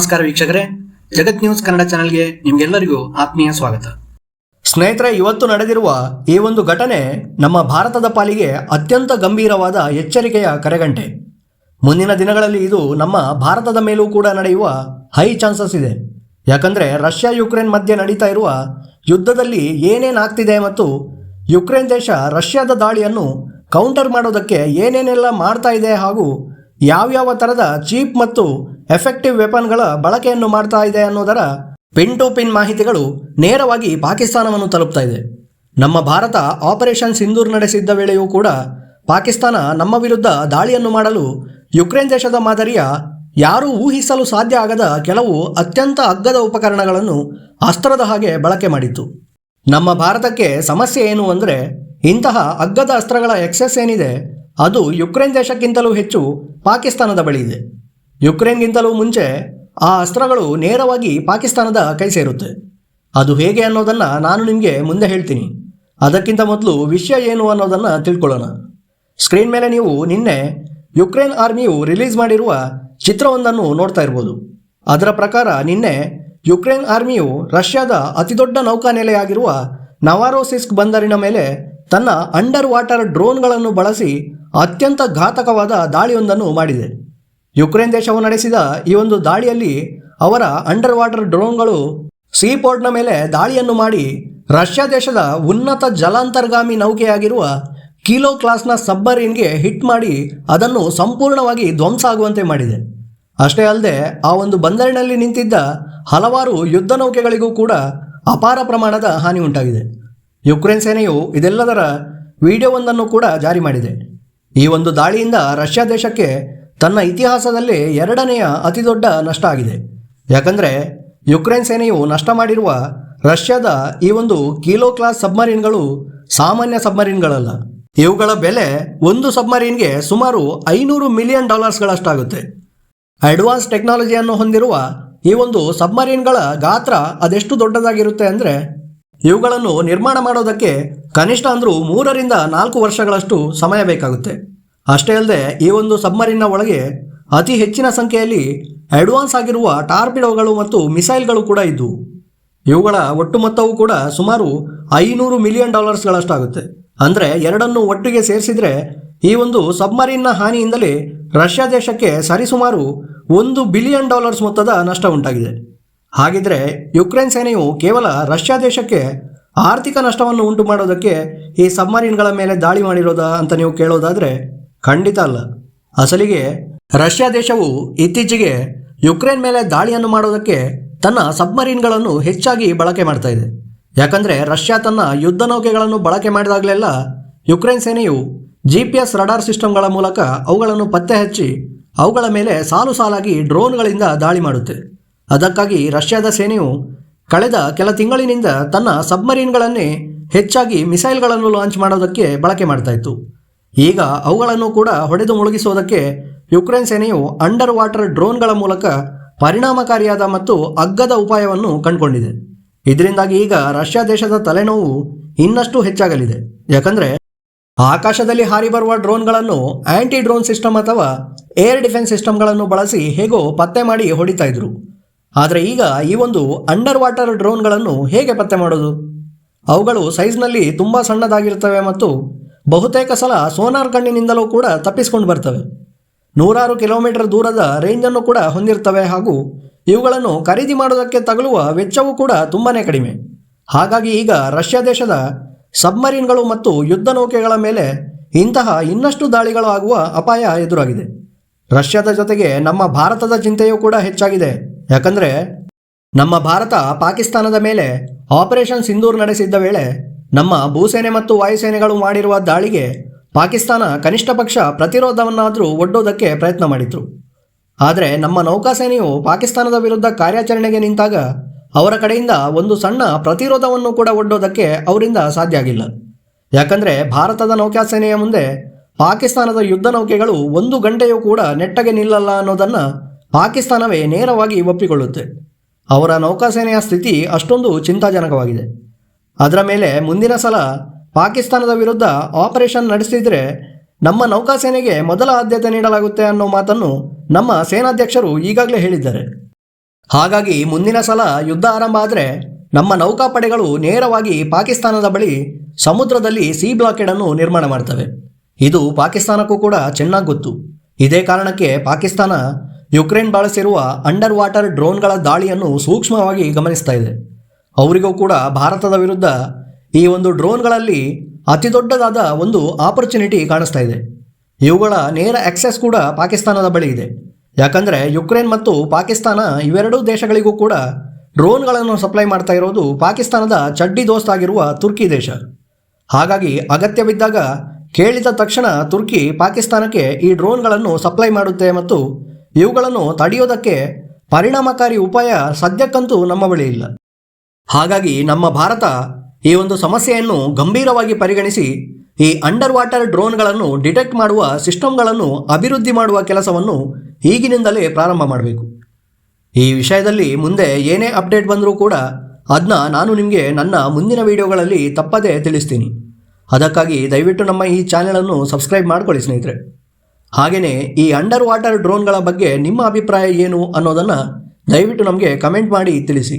ನಮಸ್ಕಾರ ವೀಕ್ಷಕರೇ. ಜಗತ್ ನ್ಯೂಸ್ ಕನ್ನಡ ಚಾನೆಲ್ಗೆ ನಿಮ್ಗೆಲ್ಲರಿಗೂ ಆತ್ಮೀಯ ಸ್ವಾಗತ. ಸ್ನೇಹಿತರೆ, ಇವತ್ತು ನಡೆದಿರುವ ಈ ಒಂದು ಘಟನೆ ನಮ್ಮ ಭಾರತದ ಪಾಲಿಗೆ ಅತ್ಯಂತ ಗಂಭೀರವಾದ ಎಚ್ಚರಿಕೆಯ ಕರೆಗಂಟೆ. ಮುಂದಿನ ದಿನಗಳಲ್ಲಿ ಇದು ನಮ್ಮ ಭಾರತದ ಮೇಲೂ ಕೂಡ ನಡೆಯುವ ಹೈ ಚಾನ್ಸಸ್ ಇದೆ. ಯಾಕಂದರೆ ರಷ್ಯಾ ಯುಕ್ರೇನ್ ಮಧ್ಯೆ ನಡೀತಾ ಇರುವ ಯುದ್ಧದಲ್ಲಿ ಏನೇನಾಗ್ತಿದೆ ಮತ್ತು ಯುಕ್ರೇನ್ ದೇಶ ರಷ್ಯಾದ ದಾಳಿಯನ್ನು ಕೌಂಟರ್ ಮಾಡೋದಕ್ಕೆ ಏನೇನೆಲ್ಲ ಮಾಡ್ತಾ ಇದೆ ಹಾಗೂ ಯಾವ್ಯಾವ ಥರದ ಚೀಪ್ ಮತ್ತು ಎಫೆಕ್ಟಿವ್ ವೆಪನ್ಗಳ ಬಳಕೆಯನ್ನು ಮಾಡ್ತಾ ಇದೆ ಅನ್ನೋದರ ಪಿನ್ ಟು ಪಿನ್ ಮಾಹಿತಿಗಳು ನೇರವಾಗಿ ಪಾಕಿಸ್ತಾನವನ್ನು ತಲುಪ್ತಾ ಇದೆ. ನಮ್ಮ ಭಾರತ ಆಪರೇಷನ್ ಸಿಂಧೂರ್ ನಡೆಸಿದ್ದ ವೇಳೆಯೂ ಕೂಡ ಪಾಕಿಸ್ತಾನ ನಮ್ಮ ವಿರುದ್ಧ ದಾಳಿಯನ್ನು ಮಾಡಲು ಯುಕ್ರೇನ್ ದೇಶದ ಮಾದರಿಯ ಯಾರೂ ಊಹಿಸಲು ಸಾಧ್ಯ ಆಗದ ಕೆಲವು ಅತ್ಯಂತ ಅಗ್ಗದ ಉಪಕರಣಗಳನ್ನು ಅಸ್ತ್ರದ ಹಾಗೆ ಬಳಕೆ ಮಾಡಿತ್ತು. ನಮ್ಮ ಭಾರತಕ್ಕೆ ಸಮಸ್ಯೆ ಏನು ಅಂದರೆ ಇಂತಹ ಅಗ್ಗದ ಅಸ್ತ್ರಗಳ ಎಕ್ಸೆಸ್ ಏನಿದೆ ಅದು ಯುಕ್ರೇನ್ ದೇಶಕ್ಕಿಂತಲೂ ಹೆಚ್ಚು ಪಾಕಿಸ್ತಾನದ ಬಳಿ ಇದೆ. ಯುಕ್ರೇನ್ಗಿಂತಲೂ ಮುಂಚೆ ಆ ಅಸ್ತ್ರಗಳು ನೇರವಾಗಿ ಪಾಕಿಸ್ತಾನದ ಕೈ ಸೇರುತ್ತೆ. ಅದು ಹೇಗೆ ಅನ್ನೋದನ್ನು ನಾನು ನಿಮಗೆ ಮುಂದೆ ಹೇಳ್ತೀನಿ. ಅದಕ್ಕಿಂತ ಮೊದಲು ವಿಷಯ ಏನು ಅನ್ನೋದನ್ನು ತಿಳ್ಕೊಳ್ಳೋಣ. ಸ್ಕ್ರೀನ್ ಮೇಲೆ ನೀವು ನಿನ್ನೆ ಯುಕ್ರೇನ್ ಆರ್ಮಿಯು ರಿಲೀಸ್ ಮಾಡಿರುವ ಚಿತ್ರವೊಂದನ್ನು ನೋಡ್ತಾ ಇರ್ಬೋದು. ಅದರ ಪ್ರಕಾರ ನಿನ್ನೆ ಯುಕ್ರೇನ್ ಆರ್ಮಿಯು ರಷ್ಯಾದ ಅತಿದೊಡ್ಡ ನೌಕಾನೆಲೆಯಾಗಿರುವ ನವಾರೋಸಿಸ್ಕ್ ಬಂದರಿನ ಮೇಲೆ ತನ್ನ ಅಂಡರ್ ವಾಟರ್ ಡ್ರೋನ್ಗಳನ್ನು ಬಳಸಿ ಅತ್ಯಂತ ಘಾತಕವಾದ ದಾಳಿಯೊಂದನ್ನು ಮಾಡಿದೆ. ಯುಕ್ರೇನ್ ದೇಶವು ನಡೆಸಿದ ಈ ಒಂದು ದಾಳಿಯಲ್ಲಿ ಅವರ ಅಂಡರ್ ವಾಟರ್ ಡ್ರೋನ್ಗಳು ಸೀಪೋರ್ಟ್ನ ಮೇಲೆ ದಾಳಿಯನ್ನು ಮಾಡಿ ರಷ್ಯಾ ದೇಶದ ಉನ್ನತ ಜಲಾಂತರ್ಗಾಮಿ ನೌಕೆಯಾಗಿರುವ ಕಿಲೋ ಕ್ಲಾಸ್ನ ಸಬ್ಬರೀನ್ಗೆ ಹಿಟ್ ಮಾಡಿ ಅದನ್ನು ಸಂಪೂರ್ಣವಾಗಿ ಧ್ವಂಸ ಆಗುವಂತೆ ಮಾಡಿದೆ. ಅಷ್ಟೇ ಅಲ್ಲದೆ, ಆ ಒಂದು ಬಂದರಿನಲ್ಲಿ ನಿಂತಿದ್ದ ಹಲವಾರು ಯುದ್ಧ ನೌಕೆಗಳಿಗೂ ಕೂಡ ಅಪಾರ ಪ್ರಮಾಣದ ಹಾನಿ ಉಂಟಾಗಿದೆ. ಯುಕ್ರೇನ್ ಸೇನೆಯು ಇದೆಲ್ಲದರ ವಿಡಿಯೋವೊಂದನ್ನು ಕೂಡ ಜಾರಿ ಮಾಡಿದೆ. ಈ ಒಂದು ದಾಳಿಯಿಂದ ರಷ್ಯಾ ದೇಶಕ್ಕೆ ತನ್ನ ಇತಿಹಾಸದಲ್ಲಿ ಎರಡನೆಯ ಅತಿದೊಡ್ಡ ನಷ್ಟ ಆಗಿದೆ. ಯಾಕಂದರೆ ಯುಕ್ರೇನ್ ಸೇನೆಯು ನಷ್ಟ ಮಾಡಿರುವ ರಷ್ಯಾದ ಈ ಒಂದು ಕಿಲೋ ಕ್ಲಾಸ್ ಸಬ್ಮರೀನ್ಗಳು ಸಾಮಾನ್ಯ ಸಬ್ಮರೀನ್ಗಳಲ್ಲ. ಇವುಗಳ ಬೆಲೆ ಒಂದು ಸಬ್ಮರೀನ್ಗೆ ಸುಮಾರು ಐನೂರು ಮಿಲಿಯನ್ ಡಾಲರ್ಸ್ಗಳಷ್ಟಾಗುತ್ತೆ. ಅಡ್ವಾನ್ಸ್ ಟೆಕ್ನಾಲಜಿಯನ್ನು ಹೊಂದಿರುವ ಈ ಒಂದು ಸಬ್ಮರೀನ್ಗಳ ಗಾತ್ರ ಅದೆಷ್ಟು ದೊಡ್ಡದಾಗಿರುತ್ತೆ ಅಂದರೆ, ಇವುಗಳನ್ನು ನಿರ್ಮಾಣ ಮಾಡೋದಕ್ಕೆ ಕನಿಷ್ಠ ಅಂದರೂ ಮೂರರಿಂದ ನಾಲ್ಕು ವರ್ಷಗಳಷ್ಟು ಸಮಯ ಬೇಕಾಗುತ್ತೆ. ಅಷ್ಟೇ ಅಲ್ಲದೆ ಈ ಒಂದು ಸಬ್ಮರೀನ್ನ ಒಳಗೆ ಅತಿ ಹೆಚ್ಚಿನ ಸಂಖ್ಯೆಯಲ್ಲಿ ಅಡ್ವಾನ್ಸ್ ಆಗಿರುವ ಟಾರ್ಪಿಡೋಗಳು ಮತ್ತು ಮಿಸೈಲ್ಗಳು ಕೂಡ ಇದ್ದವು ಇವುಗಳ ಒಟ್ಟು ಮೊತ್ತವು ಕೂಡ ಸುಮಾರು ಐನೂರು ಮಿಲಿಯನ್ ಡಾಲರ್ಸ್ಗಳಷ್ಟಾಗುತ್ತೆ. ಅಂದರೆ ಎರಡನ್ನು ಒಟ್ಟಿಗೆ ಸೇರಿಸಿದರೆ ಈ ಒಂದು ಸಬ್ಮರೀನ್ನ ಹಾನಿಯಿಂದಲೇ ರಷ್ಯಾ ದೇಶಕ್ಕೆ ಸರಿಸುಮಾರು ಒಂದು ಬಿಲಿಯನ್ ಡಾಲರ್ಸ್ ಮೊತ್ತದ ನಷ್ಟ ಉಂಟಾಗಿದೆ. ಹಾಗಿದ್ರೆ ಯುಕ್ರೇನ್ ಸೇನೆಯು ಕೇವಲ ರಷ್ಯಾ ದೇಶಕ್ಕೆ ಆರ್ಥಿಕ ನಷ್ಟವನ್ನು ಉಂಟು ಮಾಡೋದಕ್ಕೆ ಈ ಸಬ್ಮರೀನ್ಗಳ ಮೇಲೆ ದಾಳಿ ಮಾಡಿರೋದಾ ಅಂತ ನೀವು ಕೇಳೋದಾದರೆ ಖಂಡಿತ ಅಲ್ಲ. ಅಸಲಿಗೆ ರಷ್ಯಾ ದೇಶವು ಇತ್ತೀಚೆಗೆ ಯುಕ್ರೇನ್ ಮೇಲೆ ದಾಳಿಯನ್ನು ಮಾಡೋದಕ್ಕೆ ತನ್ನ ಸಬ್ಮರೀನ್ಗಳನ್ನು ಹೆಚ್ಚಾಗಿ ಬಳಕೆ ಮಾಡ್ತಾ ಇದೆ. ಯಾಕಂದರೆ ರಷ್ಯಾ ತನ್ನ ಯುದ್ಧ ನೌಕೆಗಳನ್ನು ಬಳಕೆ ಮಾಡಿದಾಗಲೆಲ್ಲ ಯುಕ್ರೇನ್ ಸೇನೆಯು ಜಿ ಪಿ ಎಸ್ ರಡಾರ್ ಸಿಸ್ಟಮ್ಗಳ ಮೂಲಕ ಅವುಗಳನ್ನು ಪತ್ತೆ ಹಚ್ಚಿ ಅವುಗಳ ಮೇಲೆ ಸಾಲು ಸಾಲಾಗಿ ಡ್ರೋನ್ಗಳಿಂದ ದಾಳಿ ಮಾಡುತ್ತೆ. ಅದಕ್ಕಾಗಿ ರಷ್ಯಾದ ಸೇನೆಯು ಕಳೆದ ಕೆಲ ತಿಂಗಳಿನಿಂದ ತನ್ನ ಸಬ್ಮರೀನ್ಗಳನ್ನೇ ಹೆಚ್ಚಾಗಿ ಮಿಸೈಲ್ಗಳನ್ನು ಲಾಂಚ್ ಮಾಡೋದಕ್ಕೆ ಬಳಕೆ ಮಾಡ್ತಾ ಇತ್ತು. ಈಗ ಅವುಗಳನ್ನು ಕೂಡ ಹೊಡೆದು ಮುಳುಗಿಸುವುದಕ್ಕೆ ಯುಕ್ರೇನ್ ಸೇನೆಯು ಅಂಡರ್ ವಾಟರ್ ಡ್ರೋನ್ಗಳ ಮೂಲಕ ಪರಿಣಾಮಕಾರಿಯಾದ ಮತ್ತು ಅಗ್ಗದ ಉಪಾಯವನ್ನು ಕಂಡುಕೊಂಡಿದೆ. ಇದರಿಂದಾಗಿ ಈಗ ರಷ್ಯಾ ದೇಶದ ತಲೆನೋವು ಇನ್ನಷ್ಟು ಹೆಚ್ಚಾಗಲಿದೆ. ಯಾಕಂದರೆ ಆಕಾಶದಲ್ಲಿ ಹಾರಿ ಬರುವ ಡ್ರೋನ್ಗಳನ್ನು ಆಂಟಿ ಡ್ರೋನ್ ಸಿಸ್ಟಮ್ ಅಥವಾ ಏರ್ ಡಿಫೆನ್ಸ್ ಸಿಸ್ಟಮ್ಗಳನ್ನು ಬಳಸಿ ಹೇಗೋ ಪತ್ತೆ ಮಾಡಿ ಹೊಡಿತಾ ಇದ್ರು. ಆದರೆ ಈಗ ಈ ಒಂದು ಅಂಡರ್ ವಾಟರ್ ಡ್ರೋನ್ಗಳನ್ನು ಹೇಗೆ ಪತ್ತೆ ಮಾಡೋದು? ಅವುಗಳು ಸೈಜ್ನಲ್ಲಿ ತುಂಬ ಸಣ್ಣದಾಗಿರ್ತವೆ ಮತ್ತು ಬಹುತೇಕ ಸಲ ಸೋನಾರ್ ಕಣ್ಣಿನಿಂದಲೂ ಕೂಡ ತಪ್ಪಿಸಿಕೊಂಡು ಬರ್ತವೆ. ನೂರಾರು ಕಿಲೋಮೀಟರ್ ದೂರದ ರೇಂಜನ್ನು ಕೂಡ ಹೊಂದಿರ್ತವೆ ಹಾಗೂ ಇವುಗಳನ್ನು ಖರೀದಿ ಮಾಡೋದಕ್ಕೆ ತಗಲುವ ವೆಚ್ಚವೂ ಕೂಡ ತುಂಬಾ ಕಡಿಮೆ. ಹಾಗಾಗಿ ಈಗ ರಷ್ಯಾ ದೇಶದ ಸಬ್ಮರೀನ್ಗಳು ಮತ್ತು ಯುದ್ಧ ನೌಕೆಗಳ ಮೇಲೆ ಇಂತಹ ಇನ್ನಷ್ಟು ದಾಳಿಗಳು ಆಗುವ ಅಪಾಯ ಎದುರಾಗಿದೆ. ರಷ್ಯಾದ ಜೊತೆಗೆ ನಮ್ಮ ಭಾರತದ ಚಿಂತೆಯೂ ಕೂಡ ಹೆಚ್ಚಾಗಿದೆ. ಯಾಕಂದರೆ ನಮ್ಮ ಭಾರತ ಪಾಕಿಸ್ತಾನದ ಮೇಲೆ ಆಪರೇಷನ್ ಸಿಂಧೂರ್ ನಡೆಸಿದ್ದ ವೇಳೆ ನಮ್ಮ ಭೂಸೇನೆ ಮತ್ತು ವಾಯುಸೇನೆಗಳು ಮಾಡಿರುವ ದಾಳಿಗೆ ಪಾಕಿಸ್ತಾನ ಕನಿಷ್ಠ ಪಕ್ಷ ಪ್ರತಿರೋಧವನ್ನಾದರೂ ಒಡ್ಡೋದಕ್ಕೆ ಪ್ರಯತ್ನ ಮಾಡಿದ್ರು. ಆದರೆ ನಮ್ಮ ನೌಕಾಸೇನೆಯು ಪಾಕಿಸ್ತಾನದ ವಿರುದ್ಧ ಕಾರ್ಯಾಚರಣೆಗೆ ನಿಂತಾಗ ಅವರ ಕಡೆಯಿಂದ ಒಂದು ಸಣ್ಣ ಪ್ರತಿರೋಧವನ್ನು ಕೂಡ ಒಡ್ಡೋದಕ್ಕೆ ಅವರಿಂದ ಸಾಧ್ಯ ಆಗಿಲ್ಲ. ಯಾಕಂದರೆ ಭಾರತದ ನೌಕಾಸೇನೆಯ ಮುಂದೆ ಪಾಕಿಸ್ತಾನದ ಯುದ್ಧ ನೌಕೆಗಳು ಒಂದು ಗಂಟೆಯೂ ಕೂಡ ನೆಟ್ಟಗೆ ನಿಲ್ಲಲ್ಲ ಅನ್ನೋದನ್ನು ಪಾಕಿಸ್ತಾನವೇ ನೇರವಾಗಿ ಒಪ್ಪಿಕೊಳ್ಳುತ್ತೆ. ಅವರ ನೌಕಾಸೇನೆಯ ಸ್ಥಿತಿ ಅಷ್ಟೊಂದು ಚಿಂತಾಜನಕವಾಗಿದೆ. ಅದರ ಮೇಲೆ ಮುಂದಿನ ಸಲ ಪಾಕಿಸ್ತಾನದ ವಿರುದ್ಧ ಆಪರೇಷನ್ ನಡೆಸಿದರೆ ನಮ್ಮ ನೌಕಾಸೇನೆಗೆ ಮೊದಲ ಆದ್ಯತೆ ನೀಡಲಾಗುತ್ತೆ ಅನ್ನೋ ಮಾತನ್ನು ನಮ್ಮ ಸೇನಾಧ್ಯಕ್ಷರು ಈಗಾಗಲೇ ಹೇಳಿದ್ದಾರೆ. ಹಾಗಾಗಿ ಮುಂದಿನ ಸಲ ಯುದ್ಧ ಆರಂಭ ಆದರೆ ನಮ್ಮ ನೌಕಾಪಡೆಗಳು ನೇರವಾಗಿ ಪಾಕಿಸ್ತಾನದ ಬಳಿ ಸಮುದ್ರದಲ್ಲಿ ಸಿ ಬ್ಲಾಕೆಡ್ ಅನ್ನು ನಿರ್ಮಾಣ ಮಾಡ್ತವೆ. ಇದು ಪಾಕಿಸ್ತಾನಕ್ಕೂ ಕೂಡ ಚೆನ್ನಾಗಿ ಗೊತ್ತು. ಇದೇ ಕಾರಣಕ್ಕೆ ಪಾಕಿಸ್ತಾನ ಯುಕ್ರೇನ್ ಬಳಸಿರುವ ಅಂಡರ್ ವಾಟರ್ ಡ್ರೋನ್ಗಳ ದಾಳಿಯನ್ನು ಸೂಕ್ಷ್ಮವಾಗಿ ಗಮನಿಸ್ತಾ ಇದೆ. ಅವರಿಗೂ ಕೂಡ ಭಾರತದ ವಿರುದ್ಧ ಈ ಒಂದು ಡ್ರೋನ್ಗಳಲ್ಲಿ ಅತಿ ದೊಡ್ಡದಾದ ಒಂದು ಆಪರ್ಚುನಿಟಿ ಕಾಣಿಸ್ತಾ ಇದೆ. ಇವುಗಳ ನೇರ ಆಕ್ಸೆಸ್ ಕೂಡ ಪಾಕಿಸ್ತಾನದ ಬಳಿ ಇದೆ. ಯಾಕಂದರೆ ಯುಕ್ರೇನ್ ಮತ್ತು ಪಾಕಿಸ್ತಾನ ಇವೆರಡೂ ದೇಶಗಳಿಗೂ ಕೂಡ ಡ್ರೋನ್ಗಳನ್ನು ಸಪ್ಲೈ ಮಾಡ್ತಾ ಇರೋದು ಪಾಕಿಸ್ತಾನದ ಚಡ್ಡಿ ದೋಸ್ತ್ ಆಗಿರುವ ತುರ್ಕಿ ದೇಶ. ಹಾಗಾಗಿ ಅಗತ್ಯವಿದ್ದಾಗ ಕೇಳಿದ ತಕ್ಷಣ ತುರ್ಕಿ ಪಾಕಿಸ್ತಾನಕ್ಕೆ ಈ ಡ್ರೋನ್ಗಳನ್ನು ಸಪ್ಲೈ ಮಾಡುತ್ತೆ ಮತ್ತು ಇವುಗಳನ್ನು ತಡೆಯೋದಕ್ಕೆ ಪರಿಣಾಮಕಾರಿ ಉಪಾಯ ಸದ್ಯಕ್ಕಂತೂ ನಮ್ಮ ಬಳಿ ಇಲ್ಲ. ಹಾಗಾಗಿ ನಮ್ಮ ಭಾರತ ಈ ಒಂದು ಸಮಸ್ಯೆಯನ್ನು ಗಂಭೀರವಾಗಿ ಪರಿಗಣಿಸಿ ಈ ಅಂಡರ್ ವಾಟರ್ ಡ್ರೋನ್ಗಳನ್ನು ಡಿಟೆಕ್ಟ್ ಮಾಡುವ ಸಿಸ್ಟಮ್ಗಳನ್ನು ಅಭಿವೃದ್ಧಿ ಮಾಡುವ ಕೆಲಸವನ್ನು ಈಗಿನಿಂದಲೇ ಪ್ರಾರಂಭ ಮಾಡಬೇಕು. ಈ ವಿಷಯದಲ್ಲಿ ಮುಂದೆ ಏನೇ ಅಪ್ಡೇಟ್ ಬಂದರೂ ಕೂಡ ಅದನ್ನ ನಾನು ನಿಮಗೆ ನನ್ನ ಮುಂದಿನ ವಿಡಿಯೋಗಳಲ್ಲಿ ತಪ್ಪದೇ ತಿಳಿಸ್ತೀನಿ. ಅದಕ್ಕಾಗಿ ದಯವಿಟ್ಟು ನಮ್ಮ ಈ ಚಾನೆಲನ್ನು ಸಬ್ಸ್ಕ್ರೈಬ್ ಮಾಡಿಕೊಳ್ಳಿ ಸ್ನೇಹಿತರೆ. ಹಾಗೆಯೇ ಈ ಅಂಡರ್ ವಾಟರ್ ಡ್ರೋನ್ಗಳ ಬಗ್ಗೆ ನಿಮ್ಮ ಅಭಿಪ್ರಾಯ ಏನು ಅನ್ನೋದನ್ನು ದಯವಿಟ್ಟು ನಮಗೆ ಕಮೆಂಟ್ ಮಾಡಿ ತಿಳಿಸಿ.